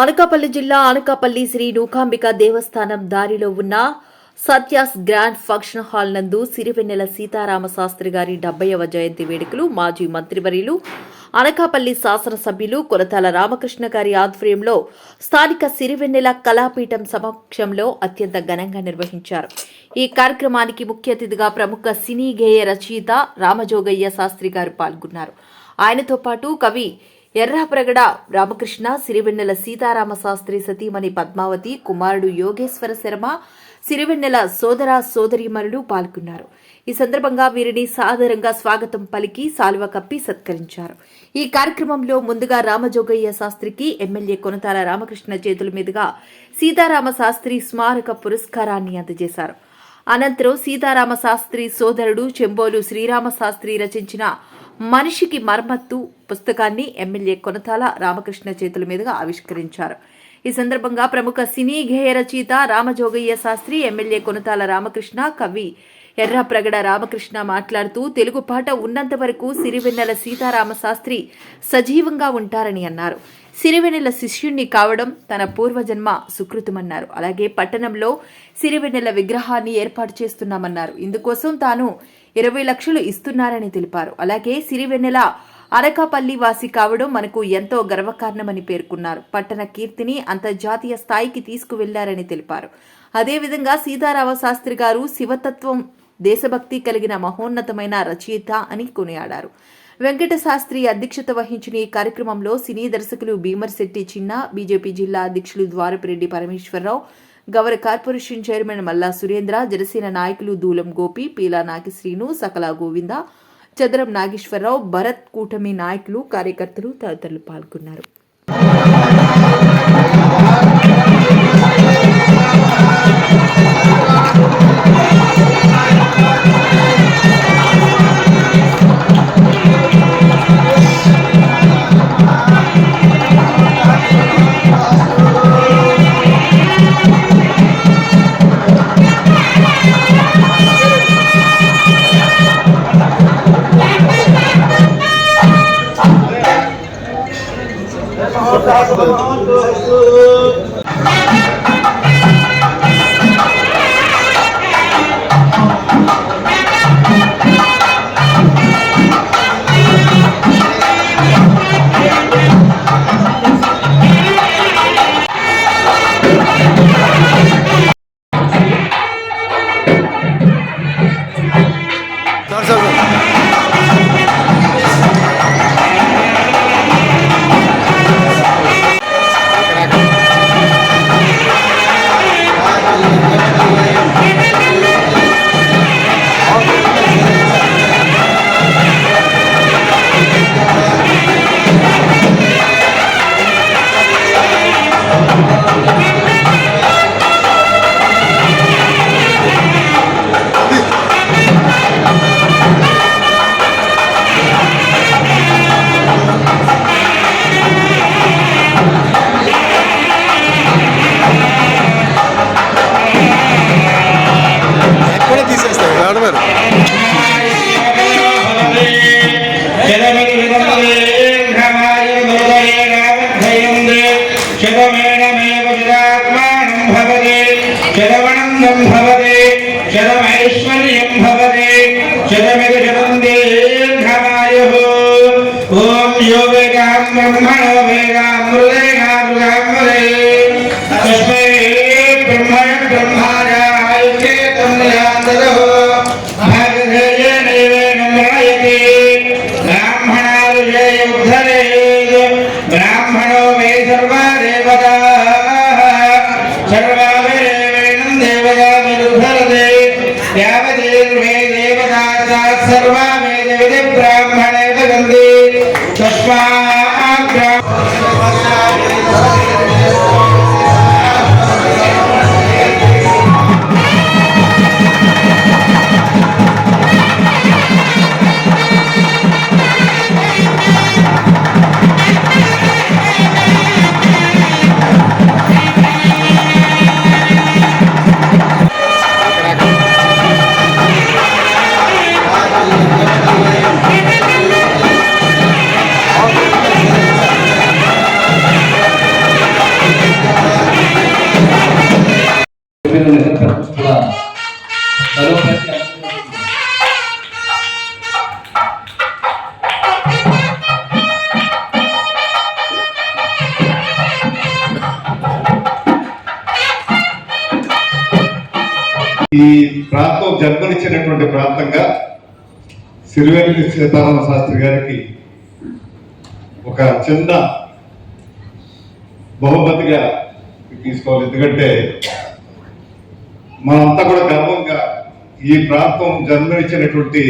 అనకాపల్లి జిల్లా అనకాపల్లి శ్రీ నూకాంబిక దేవస్థానం దారిలో ఉన్న సత్యాస్ గ్రాండ్ ఫంక్షన్ హాల్ నందు సిరివెన్నెల సీతారామ శాస్త్రి గారి డెబ్బైవ జయంతి వేడుకలు మాజీ మంత్రివర్యులు అనకాపల్లి శాసనసభ్యులు కొలతాల రామకృష్ణ గారి ఆధ్వర్యంలో స్థానిక సిరివెన్నెల కళాపీఠం సమక్షంలో అత్యంత ఘనంగా నిర్వహించారు. ఈ కార్యక్రమానికి ముఖ్య అతిథిగా ప్రముఖ సినీ గేయ రచయిత రామజోగయ్య శాస్త్రి గారు పాల్గొన్నారు. ఆయనతో పాటు కవి ఎర్రాప్రగడ రామకృష్ణ సిరివెన్నెల సీతారామ శాస్త్రి సతీమణి పద్మావతి కుమారుడు యోగేశ్వర శర్మ సిరివెన్నెల సోదర సోదరీమణులు పాల్గొన్నారు. ఈ సందర్భంగా వీరిని సాదరంగా స్వాగతం పలికి సాల్వ కప్పి సత్కరించారు. ఈ కార్యక్రమంలో ముందుగా రామజోగయ్య శాస్త్రికి ఎమ్మెల్యే కొనతాల రామకృష్ణ చేతుల మీదుగా సీతారామ శాస్త్రి స్మారక పురస్కారాన్ని అందజేశారు. అనంతరం సీతారామ శాస్త్రి సోదరుడు చెంబోలు శ్రీరామ శాస్త్రి రచించిన మనిషికి మర్మత్తు పుస్తకాన్ని ఎమ్మెల్యే కొనతాల రామకృష్ణ చేతుల మీదుగా ఆవిష్కరించారు. ఈ సందర్భంగా ప్రముఖ సినీ గేయ రచయిత రామజోగయ్య శాస్త్రి ఎమ్మెల్యే కొనతాల రామకృష్ణ కవి ఎర్రప్రగడ రామకృష్ణ మాట్లాడుతూ తెలుగు పాట ఉన్నంత వరకు సిరివెన్నెల సీతారామ శాస్త్రి సజీవంగా ఉంటారని అన్నారు. సిరివెన్నెల శిష్యుణ్ణి కావడం తన పూర్వజన్మ సుకృతమన్నారు. అలాగే పట్టణంలో సిరివెన్నెల విగ్రహాన్ని ఏర్పాటు చేస్తున్నామన్నారు. ఇందుకోసం తాను ఇరవై లక్షలు ఇస్తున్నారని తెలిపారు. అలాగే సిరివెన్నెల అరకాపల్లి వాసి కావడం మనకు ఎంతో గర్వకారణమని పేర్కొన్నారు. పట్టణ కీర్తిని అంతర్జాతీయ స్థాయికి తీసుకువెళ్ళారని తెలిపారు. అదేవిధంగా సీతారామ శాస్త్రి గారు శివతత్వం దేశభక్తి కలిగిన మహోన్నతమైన రచయిత అని కొనియాడారు. వెంకట శాస్త్రి అధ్యక్షత వహించిన ఈ కార్యక్రమంలో సినీ దర్శకులు భీమర్శెట్టి చిన్న బీజేపీ జిల్లా అధ్యక్షులు ద్వారపిరెడ్డి పరమేశ్వరరావు గవర కార్పొరేషన్ చైర్మన్ మల్లా సురేంద్ర జనసేన నాయకులు దూలం గోపి పీలా నాగశ్రీను సకల గోవింద చదరం నాగేశ్వరరావు భరత్ కూటమి నాయకులు కార్యకర్తలు తదితరులు పాల్గొన్నారు. Thank you. సర్వా వేద విధి బ్రాహ్మణే వదంతి తస్మాత్ ఈ ప్రాంతం జన్మనిచ్చినటువంటి ప్రాంతంగా సిరివెల్లి సీతారామ శాస్త్రి గారికి ఒక చిన్న బహుమతిగా తీసుకోవాలి. ఎందుకంటే మనంతా కూడా గర్వంగా ఈ ప్రాంతం జన్మనిచ్చినటువంటి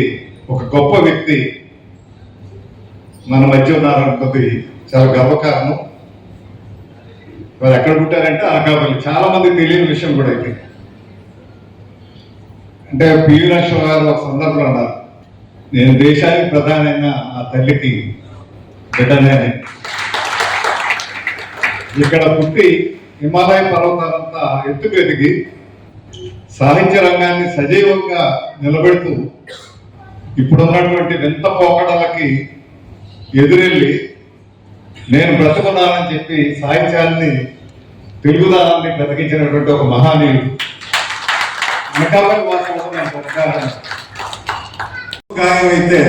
ఒక గొప్ప వ్యక్తి మన మధ్య ఉన్నారన్నది చాలా గర్వకారణం. వారు ఎక్కడ పుట్టారంటే అనకాపల్లి. చాలా మంది తెలియని విషయం కూడా అయితే అంటే పివి నరసింహ గారు ఒక సందర్భంలో ఉన్నారు నేను దేశానికి ప్రధానమైన ఆ తల్లికి బిడ్డనే ఇక్కడ పుట్టి హిమాలయ పర్వతాలంతా ఎత్తుకు ఎదిగి సాహిత్య రంగాన్ని సజీవంగా నిలబెడుతూ ఇప్పుడున్నటువంటి వింత పోకడలకి ఎదురెళ్ళి నేను బ్రతుకున్నానని చెప్పి సాహిత్యాన్ని తెలుగుదానాన్ని బ్రతికించినటువంటి ఒక మహానీయుడు. అనకాపల్లి వాస్తవం అయితే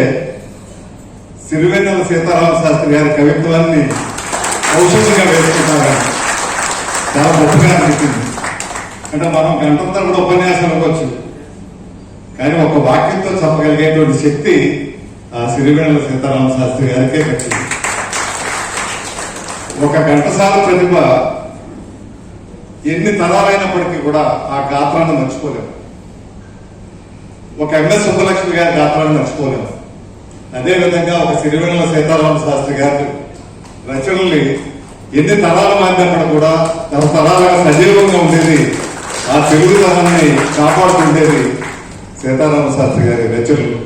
సిరివెన్నెల సీతారామ శాస్త్రి గారి కవిత్వాన్ని ఔషధంగా వేసుకుంటారు చాలా గొప్పగా అనిపించింది. అంటే మనం గంటంతా కూడా ఉపన్యాసం ఇవ్వచ్చు కానీ ఒక వాక్యంతో చెప్పగలిగేటువంటి శక్తి ఆ సిరివెన్నెల సీతారామ శాస్త్రి గారికే వచ్చింది. ఒక ఘంటసాల ప్రతిభ ఎన్ని తరాలైనప్పటికీ కూడా ఆ గాత్రాన్ని మర్చిపోలేము. ఒక ఎంఎస్ సుబ్బలక్ష్మి గారి గాత్రాన్ని మర్చిపోలేము. అదేవిధంగా ఒక సిరివెన్నెల సీతారామ శాస్త్రి గారి రచనల్ని ఎన్ని తరాల మారినప్పుడు కూడా తరతరాలుగా సజీవంగా ఉండేది ఆ తెలుగుదనాన్ని కాపాడుతుండేది సీతారామ శాస్త్రి గారి రచనలు.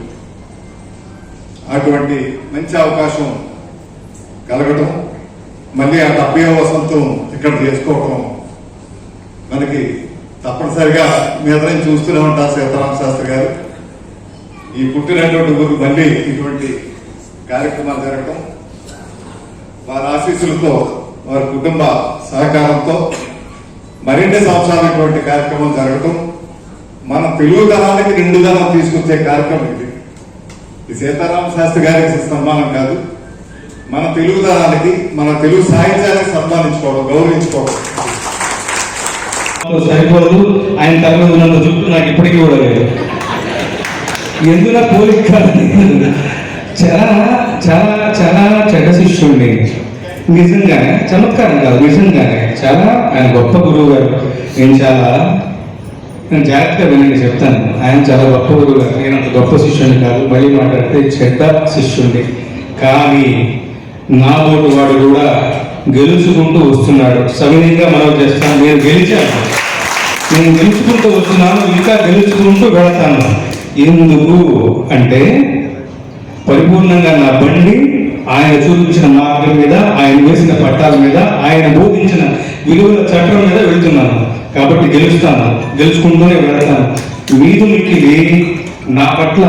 అటువంటి మంచి అవకాశం కలగటం మళ్ళీ ఆ డెబ్బై వసంతం ఇక్కడ చేసుకోవటం మనకి తప్పనిసరిగా మీ అందరం చూస్తూనే ఉంటారు సీతారామ శాస్త్రి గారు. ఈ పుట్టినటువంటి ఊరు మళ్ళీ ఇటువంటి కార్యక్రమాలు జరగటం వారి ఆశీస్సులతో వారి కుటుంబ సహకారంతో మరిన్ని సంవత్సరాలు ఇటువంటి కార్యక్రమం జరగటం మన తెలుగుదనానికి నిండుదనం తీసుకొచ్చే కార్యక్రమం ఇది. ఈ సీతారామ శాస్త్రి గారికి సన్మానం కాదు. మన తెలుగుదనానికి మన తెలుగు సాహిత్యానికి సన్మానించుకోవడం గౌరవించుకోవడం. సరిపోదు. ఆయన తల మీద ఉన్నంత జుట్టు నాకు ఇప్పటికీ కూడా లేదు. ఎందులో పోలిక కాదు. చాలా చాలా చాలా చెడ్డ శిష్యుడిని. నిజంగానే చమత్కారం కాదు నిజంగానే. చాలా ఆయన గొప్ప గురువు గారు. నేను చాలా నేను జాగ్రత్తగా వినండి చెప్తాను. ఆయన చాలా గొప్ప గురువు గారు. నేను అంత గొప్ప శిష్యుడిని కాదు. మళ్ళీ మాట్లాడితే చెడ్డ శిష్యుడిని. కానీ నా వాడు కూడా గెలుచుకుంటూ వస్తున్నాడు. సవినీయంగా మనం చేస్తాను నేను గెలిచాను. నేను గెలుచుకుంటూ వస్తున్నాను. ఇంకా గెలుచుకుంటూ వెళతాను. ఎందుకు అంటే పరిపూర్ణంగా నా బండి ఆయన చూపించిన మార్గం మీద ఆయన వేసిన పట్టాల మీద ఆయన బోధించిన విలువల చట్టం మీద వెళ్తున్నాను. కాబట్టి గెలుస్తాను. గెలుచుకుంటూనే వెళతాను. మీదు మిక్కిలి నా పట్ల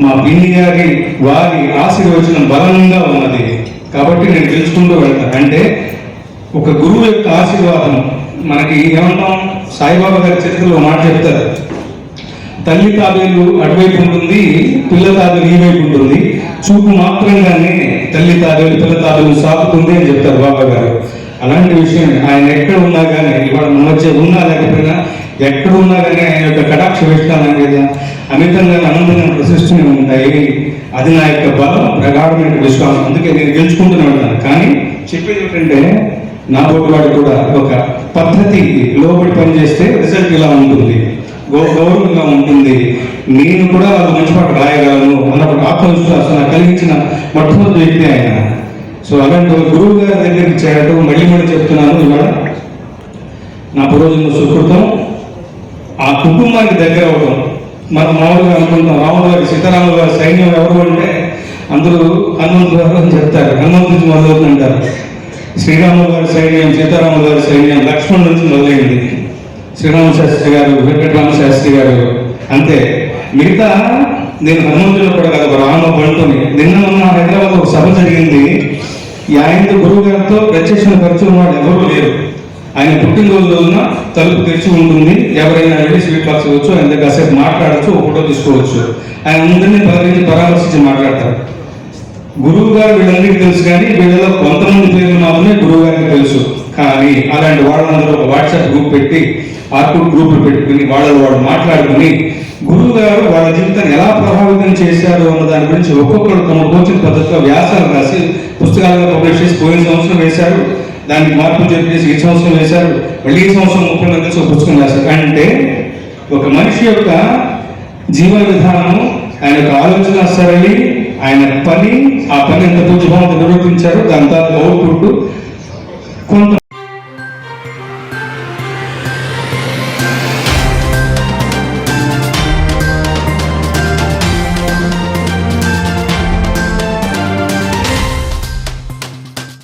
మా పిన్ని గారి వారి ఆశీర్వచనం బలంగా ఉన్నది. కాబట్టి నేను గెలుచుకుంటూ వెళ్తాను అంటే ఒక గురువు యొక్క ఆశీర్వాదం. మనకి ఏమంటాం? సాయిబాబా గారి చరిత్రలో మాట చెప్తారు. తల్లి తాబేలు అటువైపు ఉంటుంది పిల్ల తాబేలు ఈ వైపు ఉంటుంది. చూపు మాత్రంగానే తల్లి తాబేలు పిల్ల తాబేలు సాకుతుంది అని చెప్తారు బాబా గారు. అలాంటి విషయం ఆయన ఎక్కడ ఉన్నా కానీ ఇవాళ మన మధ్య ఉన్నా లేకపోయినా ఎక్కడ ఉన్నా కానీ ఆయన యొక్క కటాక్ష వేష్టాలు అనేది అమితంగా అనంతంగా ప్రశిస్తూనే ఉంటాయి. అది నా యొక్క బలం ప్రగాఢమైన విశ్వాసం. అందుకే నేను గెలుచుకుంటూనే ఉంటాను. కానీ చెప్పేది ఏంటంటే నా వాడు కూడా ఒక పద్ధతి లోబడి పనిచేస్తే రిజల్ట్ ఇలా ఉంటుంది. గౌరవంగా ఉంటుంది. నేను కూడా మంచి పాట రాయగలను అన్నప్పుడు ఆత్మవిశ్వాసం నాకు కలిగించిన మొట్టమొదటి వ్యక్తి ఆయన. సో అలాంటి గురువు గారి దగ్గరికి చేరటం మళ్ళీ మళ్ళీ చెప్తున్నాను. ఇవాళ నా పురోజన సుకృతం. ఆ కుటుంబానికి దగ్గర అవడం మనం మామూలుగా అనుకుంటాం. రాముడు గారి సీతారాములు గారు సైన్యం ఎవరు అంటే అందరూ హనుమంతు గారు అని చెప్తారు. హనుమంతు నుంచి మొదలవుతుంటారు శ్రీరాములు గారి సైన్యం సీతారాములు గారి సైన్యం లక్ష్మణ్ నుంచి మొదలైంది. శ్రీరామ శాస్త్రి గారు వెంకటరామ శాస్త్రి గారు అంతే. మిగతా నేను హనుమంతుడు కూడా కాదు రామ బంటుని నిన్న మొన్న హైదరాబాద్ ఒక సభ జరిగింది. ఈ గురువు గారితో ప్రత్యక్ష పరిచయం వాడు ఎవరు లేరు. ఆయన పుట్టినరోజు రోజున తలుపు తెరిచి ఉంటుంది. ఎవరైనా వెళ్ళి స్వీట్ బాక్స్ ఇవ్వచ్చు ఆయన దగ్గర కాసేపు మాట్లాడచ్చు ఒక ఫోటో తీసుకోవచ్చు. ఆయన అందరినీ పలకరించి పరామర్శించి మాట్లాడతారు. గురువు గారు వీళ్ళందరికీ తెలుసు కానీ వీళ్ళలో కొంతమంది పేర్లు మాత్రమే గురువు గారికి తెలుసు. కానీ అలాంటి వాళ్ళందరూ ఒక వాట్సాప్ గ్రూప్ పెట్టి ఆర్కుడ్ గ్రూపులు పెట్టుకుని వాళ్ళలో వాళ్ళు మాట్లాడుకుని గురువు గారు వాళ్ళ జీవితాన్ని ఎలా ప్రభావితం చేశారు అన్న దాని గురించి ఒక్కొక్కరు తమ కోచిన పద్ధతిలో వ్యాసాలు రాసి పుస్తకాలుగా పబ్లిష్ చేసి పోయిన సంవత్సరం వేశారు. దానికి మార్పులు చెప్పేసి ఈ సంవత్సరం వేశారు. మళ్ళీ ఈ సంవత్సరం ముప్పై మంది కలిసి ఒక పుస్తకం రాశారు. అంటే ఒక మనిషి యొక్క జీవన విధానము ఆయన యొక్క ఆలోచన సరళి ఆయన పని ఆ పని ఎంత పూజ్యభావంతో నిర్వర్తించారు దాని తర్వాత అవుట్పుట్ కొంత